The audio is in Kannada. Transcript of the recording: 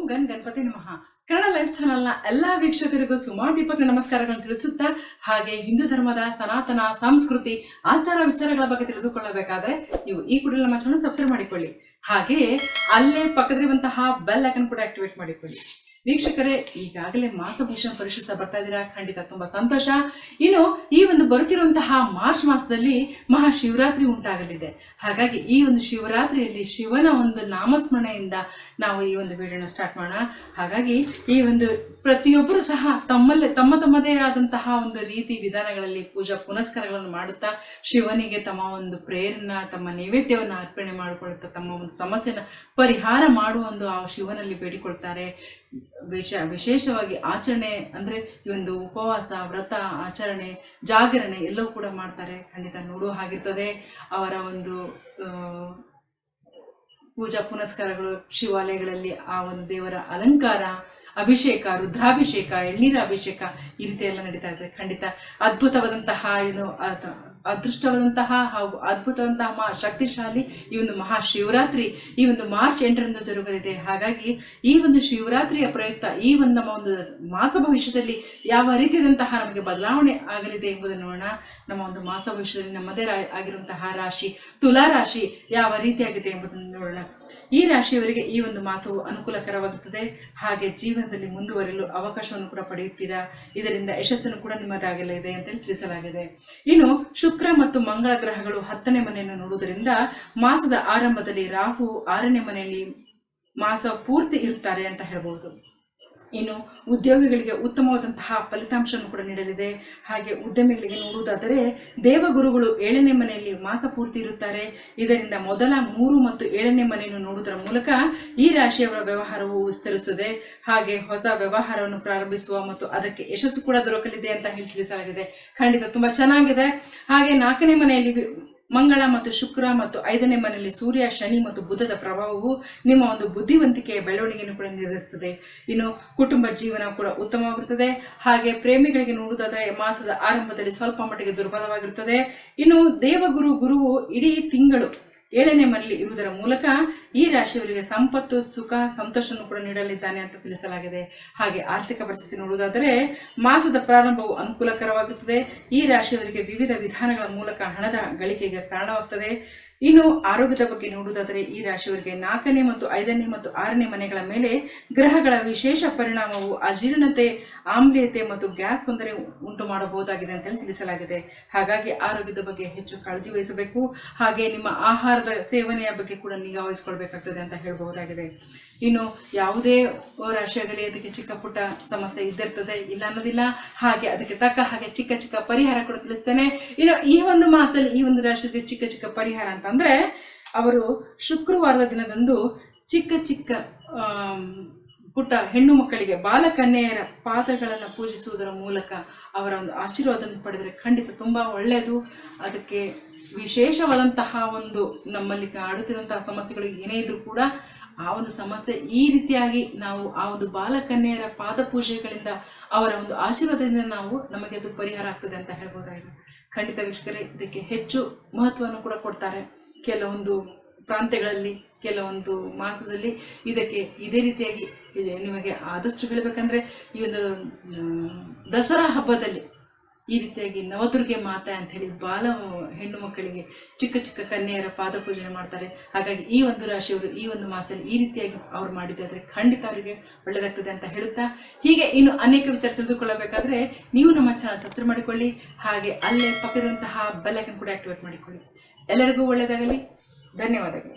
ಓಂ ಗನ್ ಗಣಪತಿ ನಮಃ. ಕನ್ನಡ ಲೈಫ್ ಚಾನೆಲ್ನ ಎಲ್ಲಾ ವೀಕ್ಷಕರಿಗೂ ಸುಮಾರು ದೀಪಕ್ ನಮಸ್ಕಾರಗಳನ್ನು ತಿಳಿಸುತ್ತಾ, ಹಾಗೆ ಹಿಂದೂ ಧರ್ಮದ ಸನಾತನ, ಸಂಸ್ಕೃತಿ, ಆಚಾರ ವಿಚಾರಗಳ ಬಗ್ಗೆ ತಿಳಿದುಕೊಳ್ಳಬೇಕಾದ್ರೆ ನೀವು ಈ ಕೂಡ ನಮ್ಮ ಚಾನಲ್ ಸಬ್ಸ್ಕ್ರೈಬ್ ಮಾಡಿಕೊಳ್ಳಿ. ಹಾಗೆ ಅಲ್ಲೇ ಪಕ್ಕದಲ್ಲಿರುವಂತಹ ಬೆಲ್ ಐಕನ್ ಕೂಡ ಆಕ್ಟಿವೇಟ್ ಮಾಡಿಕೊಳ್ಳಿ. ವೀಕ್ಷಕರೇ, ಈಗಾಗಲೇ ಮಾಸಭೂಷಣ ಪರಿಶುದ್ಧ ಬರ್ತಾ ಇದ್ದೀರಾ? ಖಂಡಿತ ತುಂಬಾ ಸಂತೋಷ. ಇನ್ನು ಈ ಒಂದು ಬರುತ್ತಿರುವಂತಹ ಮಾರ್ಚ್ ಮಾಸದಲ್ಲಿ ಮಹಾಶಿವರಾತ್ರಿ ಉಂಟಾಗಲಿದೆ. ಹಾಗಾಗಿ ಈ ಒಂದು ಶಿವರಾತ್ರಿಯಲ್ಲಿ ಶಿವನ ಒಂದು ನಾಮಸ್ಮರಣೆಯಿಂದ ನಾವು ಈ ಒಂದು ವಿಡಿಯೋನ ಸ್ಟಾರ್ಟ್ ಮಾಡೋಣ. ಹಾಗಾಗಿ ಈ ಒಂದು ಪ್ರತಿಯೊಬ್ಬರು ಸಹ ತಮ್ಮಲ್ಲೇ, ತಮ್ಮ ತಮ್ಮದೇ ಆದಂತಹ ಒಂದು ರೀತಿ ವಿಧಾನಗಳಲ್ಲಿ ಪೂಜಾ ಪುನಸ್ಕಾರಗಳನ್ನು ಮಾಡುತ್ತಾ ಶಿವನಿಗೆ ತಮ್ಮ ಒಂದು ಪ್ರೇರನ ತಮ್ಮ ನೈವೇದ್ಯವನ್ನು ಅರ್ಪಣೆ ಮಾಡಿಕೊಳ್ಳುತ್ತಾ ತಮ್ಮ ಒಂದು ಸಮಸ್ಯೆನ ಪರಿಹಾರ ಮಾಡುವ ಒಂದು ಆ ಶಿವನಲ್ಲಿ ಬೇಡಿಕೊಳ್ತಾರೆ. ವಿಶ, ವಿಶೇಷವಾಗಿ ಆಚರಣೆ ಅಂದರೆ ಈ ಒಂದು ಉಪವಾಸ, ವ್ರತ, ಆಚರಣೆ, ಜಾಗರಣೆ ಎಲ್ಲವೂ ಕೂಡ ಮಾಡ್ತಾರೆ. ಖಂಡಿತ ನೋಡುವ ಹಾಗಿರ್ತದೆ. ಅವರ ಒಂದು ಪೂಜಾ ಪುನಸ್ಕಾರಗಳು, ಶಿವಾಲಯಗಳಲ್ಲಿ ಆ ಒಂದು ದೇವರ ಅಲಂಕಾರ, ಅಭಿಷೇಕ, ರುದ್ರಾಭಿಷೇಕ ಎಳ್ನೀರ ಅಭಿಷೇಕ ಈ ರೀತಿ ಎಲ್ಲ ನಡೀತಾ ಇದೆ ಖಂಡಿತ ಅದ್ಭುತವಾದಂತಹ, ಏನು ಅದೃಷ್ಟವಾದಂತಹ ಹಾಗೂ ಅದ್ಭುತವಾದಂತಹ ಮಹಾ ಶಕ್ತಿಶಾಲಿ ಈ ಒಂದು ಮಹಾ ಶಿವರಾತ್ರಿ ಈ ಒಂದು ಮಾರ್ಚ್ ಎಂಟರಂದು ಜರುಗಲಿದೆ. ಹಾಗಾಗಿ ಈ ಒಂದು ಶಿವರಾತ್ರಿಯ ಪ್ರಯುಕ್ತ ಈ ಒಂದು ನಮ್ಮ ಒಂದು ಮಾಸ ಭವಿಷ್ಯದಲ್ಲಿ ಯಾವ ರೀತಿಯಾದಂತಹ ನಮಗೆ ಬದಲಾವಣೆ ಆಗಲಿದೆ ಎಂಬುದನ್ನು ನೋಡೋಣ. ನಮ್ಮ ಒಂದು ಮಾಸ ಭವಿಷ್ಯದಲ್ಲಿ ನಮ್ಮದೇ ಆಗಿರುವಂತಹ ರಾಶಿ, ತುಲಾ ರಾಶಿ ಯಾವ ರೀತಿಯಾಗಿದೆ ಎಂಬುದನ್ನು ನೋಡೋಣ. ಈ ರಾಶಿಯವರಿಗೆ ಈ ಒಂದು ಮಾಸವು ಅನುಕೂಲಕರವಾಗುತ್ತದೆ. ಹಾಗೆ ಜೀವನದಲ್ಲಿ ಮುಂದುವರಿಯಲು ಅವಕಾಶವನ್ನು ಕೂಡ ಪಡೆಯುತ್ತೀರಾ? ಇದರಿಂದ ಯಶಸ್ಸನ್ನು ಕೂಡ ನಿಮ್ಮದಾಗಲಿದೆ ಅಂತೇಳಿ ತಿಳಿಸಲಾಗಿದೆ. ಇನ್ನು ಶುಕ್ರ ಮತ್ತು ಮಂಗಳ ಗ್ರಹಗಳು ಹತ್ತನೇ ಮನೆಯನ್ನು ನೋಡುವುದರಿಂದ ಮಾಸದ ಆರಂಭದಲ್ಲಿ ರಾಹು ಆರನೇ ಮನೆಯಲ್ಲಿ ಮಾಸ ಪೂರ್ತಿ ಇರುತ್ತಾರೆ ಅಂತ ಹೇಳ್ಬೋದು ಇನ್ನು ಉದ್ಯೋಗಿಗಳಿಗೆ ಉತ್ತಮವಾದಂತಹ ಫಲಿತಾಂಶವನ್ನು ಕೂಡ ನೀಡಲಿದೆ. ಹಾಗೆ ಉದ್ಯಮಿಗಳಿಗೆ ನೋಡುವುದಾದರೆ ದೇವಗುರುಗಳು ಏಳನೇ ಮನೆಯಲ್ಲಿ ಮಾಸ ಪೂರ್ತಿ ಇರುತ್ತಾರೆ. ಇದರಿಂದ ಮೊದಲ ಮೂರು ಮತ್ತು ಏಳನೇ ಮನೆಯನ್ನು ನೋಡುವುದರ ಮೂಲಕ ಈ ರಾಶಿಯವರ ವ್ಯವಹಾರವು ವಿಸ್ತರಿಸುತ್ತದೆ. ಹಾಗೆ ಹೊಸ ವ್ಯವಹಾರವನ್ನು ಪ್ರಾರಂಭಿಸುವ ಮತ್ತು ಅದಕ್ಕೆ ಯಶಸ್ಸು ಕೂಡ ದೊರಕಲಿದೆ ಅಂತ ಹೇಳಿ ತಿಳಿಸಲಾಗಿದೆ ಖಂಡಿತ ತುಂಬಾ ಚೆನ್ನಾಗಿದೆ. ಹಾಗೆ ನಾಲ್ಕನೇ ಮನೆಯಲ್ಲಿ ಮಂಗಳ ಮತ್ತು ಶುಕ್ರ ಮತ್ತು ಐದನೇ ಮನೆಯಲ್ಲಿ ಸೂರ್ಯ, ಶನಿ ಮತ್ತು ಬುಧದ ಪ್ರಭಾವವು ನಿಮ್ಮ ಒಂದು ಬುದ್ಧಿವಂತಿಕೆಯ ಬೆಳವಣಿಗೆಯನ್ನು ಕೂಡ ನಿರ್ಧರಿಸುತ್ತದೆ. ಇನ್ನು ಕುಟುಂಬ ಜೀವನ ಕೂಡ ಉತ್ತಮವಾಗಿರುತ್ತದೆ. ಹಾಗೆ ಪ್ರೇಮಿಗಳಿಗೆ ನೋಡುವುದಾದರೆ ಮಾಸದ ಆರಂಭದಲ್ಲಿ ಸ್ವಲ್ಪ ಮಟ್ಟಿಗೆ ದುರ್ಬಲವಾಗಿರುತ್ತದೆ. ಇನ್ನು ದೇವಗುರು, ಗುರುವು ಇಡೀ ತಿಂಗಳು ಏಳನೇ ಮನೆಯಲ್ಲಿ ಇರುವುದರ ಮೂಲಕ ಈ ರಾಶಿಯವರಿಗೆ ಸಂಪತ್ತು, ಸುಖ, ಸಂತೋಷವನ್ನು ಕೂಡ ನೀಡಲಿದ್ದಾನೆ ಅಂತ ತಿಳಿಸಲಾಗಿದೆ. ಹಾಗೆ ಆರ್ಥಿಕ ಪರಿಸ್ಥಿತಿ ನೋಡುವುದಾದರೆ ಮಾಸದ ಪ್ರಾರಂಭವು ಅನುಕೂಲಕರವಾಗುತ್ತದೆ. ಈ ರಾಶಿಯವರಿಗೆ ವಿವಿಧ ವಿಧಾನಗಳ ಮೂಲಕ ಹಣದ ಗಳಿಕೆಗೆ ಕಾರಣವಾಗುತ್ತದೆ ಇನ್ನು ಆರೋಗ್ಯದ ಬಗ್ಗೆ ನೋಡುವುದಾದರೆ ಈ ರಾಶಿಯವರಿಗೆ ನಾಲ್ಕನೇ ಮತ್ತು ಐದನೇ ಮತ್ತು ಆರನೇ ಮನೆಗಳ ಮೇಲೆ ಗ್ರಹಗಳ ವಿಶೇಷ ಪರಿಣಾಮವು ಅಜೀರ್ಣತೆ, ಆಮ್ಲೀಯತೆ ಮತ್ತು ಗ್ಯಾಸ್ ತೊಂದರೆ ಉಂಟು ಮಾಡಬಹುದಾಗಿದೆ ಅಂತೇಳಿ ತಿಳಿಸಲಾಗಿದೆ. ಹಾಗಾಗಿ ಆರೋಗ್ಯದ ಬಗ್ಗೆ ಹೆಚ್ಚು ಕಾಳಜಿ ವಹಿಸಬೇಕು. ಹಾಗೆ ನಿಮ್ಮ ಆಹಾರದ ಸೇವನೆಯ ಬಗ್ಗೆ ಕೂಡ ನಿಗಾ ವಹಿಸ್ಕೊಳ್ಬೇಕಾಗ್ತದೆ ಅಂತ ಹೇಳಬಹುದಾಗಿದೆ. ಇನ್ನು ಯಾವುದೇ ರಾಶಿಯಾಗಲಿ ಅದಕ್ಕೆ ಚಿಕ್ಕ ಪುಟ್ಟ ಸಮಸ್ಯೆ ಇದ್ದಿರ್ತದೆ, ಇಲ್ಲ ಅನ್ನೋದಿಲ್ಲ. ಹಾಗೆ ಅದಕ್ಕೆ ತಕ್ಕ ಹಾಗೆ ಚಿಕ್ಕ ಚಿಕ್ಕ ಪರಿಹಾರ ಕೂಡ ತಿಳಿಸ್ತೇನೆ. ಇನ್ನು ಈ ಒಂದು ಮಾಸದಲ್ಲಿ ಈ ಒಂದು ರಾಶಿಗೆ ಚಿಕ್ಕ ಚಿಕ್ಕ ಪರಿಹಾರ ಅಂತಂದ್ರೆ, ಅವರು ಶುಕ್ರವಾರದ ದಿನದಂದು ಚಿಕ್ಕ ಚಿಕ್ಕ ಪುಟ್ಟ ಹೆಣ್ಣು ಮಕ್ಕಳಿಗೆ ಬಾಲಕನ್ಯೆಯರ ಪಾತ್ರಗಳನ್ನು ಪೂಜಿಸುವುದರ ಮೂಲಕ ಅವರ ಒಂದು ಆಶೀರ್ವಾದವನ್ನು ಪಡೆದರೆ ಖಂಡಿತ ತುಂಬ ಒಳ್ಳೆಯದು. ಅದಕ್ಕೆ ವಿಶೇಷವಾದಂತಹ ಒಂದು ನಮ್ಮಲ್ಲಿ ಕಾಡುತ್ತಿರುವಂತಹ ಸಮಸ್ಯೆಗಳು ಏನೇ ಇದ್ರೂ ಕೂಡ ಆ ಒಂದು ಸಮಸ್ಯೆ ಈ ರೀತಿಯಾಗಿ ನಾವು ಆ ಒಂದು ಬಾಲಕನ್ಯೆಯರ ಪಾದ ಪೂಜೆಗಳಿಂದ ಅವರ ಒಂದು ಆಶೀರ್ವಾದದಿಂದ ನಾವು ನಮಗೆ ಅದು ಪರಿಹಾರ ಆಗ್ತದೆ ಅಂತ ಹೇಳ್ಬೋದಾಗಿದೆ. ಖಂಡಿತ ವೀಕ್ಷಕರೇ, ಇದಕ್ಕೆ ಹೆಚ್ಚು ಮಹತ್ವವನ್ನು ಕೂಡ ಕೊಡ್ತಾರೆ. ಕೆಲವೊಂದು ಪ್ರಾಂತ್ಯಗಳಲ್ಲಿ, ಕೆಲವೊಂದು ಮಾಸದಲ್ಲಿ ಇದಕ್ಕೆ ಇದೇ ರೀತಿಯಾಗಿ ನಿಮಗೆ ಆದಷ್ಟು ಹೇಳಬೇಕಂದ್ರೆ ಈ ಒಂದು ದಸರಾ ಹಬ್ಬದಲ್ಲಿ ಈ ರೀತಿಯಾಗಿ ನವದುರ್ಗೆ ಮಾತೆ ಅಂತ ಹೇಳಿ ಬಾಲ ಹೆಣ್ಣು ಮಕ್ಕಳಿಗೆ ಚಿಕ್ಕ ಚಿಕ್ಕ ಕನ್ಯೆಯರ ಪಾದ ಪೂಜನೆ ಮಾಡ್ತಾರೆ. ಹಾಗಾಗಿ ಈ ಒಂದು ರಾಶಿಯವರು ಈ ಒಂದು ಮಾಸದಲ್ಲಿ ಈ ರೀತಿಯಾಗಿ ಅವ್ರು ಮಾಡಿದ್ದಾದ್ರೆ ಖಂಡಿತ ಅವರಿಗೆ ಒಳ್ಳೆಯದಾಗ್ತದೆ ಅಂತ ಹೇಳುತ್ತಾ, ಹೀಗೆ ಇನ್ನು ಅನೇಕ ವಿಚಾರ ತಿಳಿದುಕೊಳ್ಳಬೇಕಾದ್ರೆ ನೀವು ನಮ್ಮ ಚಾನಲ್ ಸಬ್ಸ್ಕ್ರೈಬ್ ಮಾಡಿಕೊಳ್ಳಿ, ಹಾಗೆ ಅಲ್ಲೇ ಪಕ್ಕದಂತಹ ಬೆಲ್ಲೈಕನ್ ಕೂಡ ಆಕ್ಟಿವೇಟ್ ಮಾಡಿಕೊಳ್ಳಿ. ಎಲ್ಲರಿಗೂ ಒಳ್ಳೆಯದಾಗಲಿ ಧನ್ಯವಾದಗಳು.